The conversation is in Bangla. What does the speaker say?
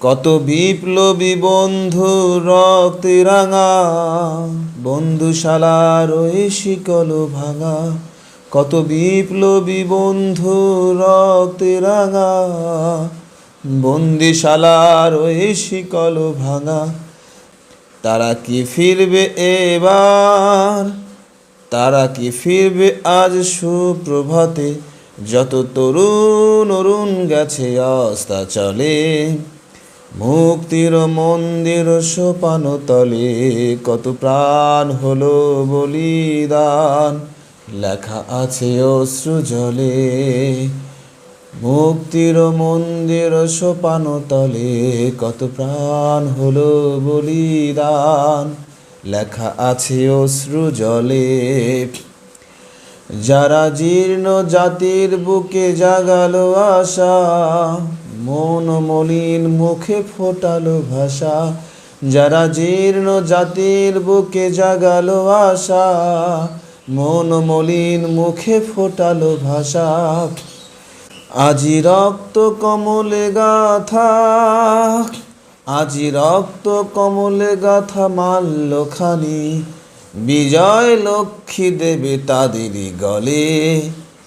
কত বিপ্লবী বন্ধু রক্তে রাঙা, বন্ধুশালার ওই শিকল ভাঙা। কত বিপ্লবী বন্ধু রক্তে রাঙা, বন্দিশালার ওই শিকল ভাঙা। তারা কি ফিরবে এবার? তারা কি ফিরবে আজ সুপ্রভাতে? যত তরুণ অরুণ গেছে, অস্তা চলে। মুক্তির মন্দির সোপান তলে কত প্রাণ হলো বলিদান। লেখা আছে অশ্রু জলে, মুক্তির মন্দির সোপান তলে কত প্রাণ হলো বলিদান। লেখা আছে অশ্রু জলে, যারা জীর্ণ জাতির বুকে জাগালো আশা মন মলিন মুখে ফোটালো ভাষা, যারা জীর্ণ জাতির বুকে জাগালো আশা। মন মলিন মুখে ফোটালো ভাষা, আজি রক্ত কমলে গাথা। আজি রক্ত কমলে গাথা মাল্য খানি, বিজয় লক্ষ্মী দেবে তাদেরই গলে।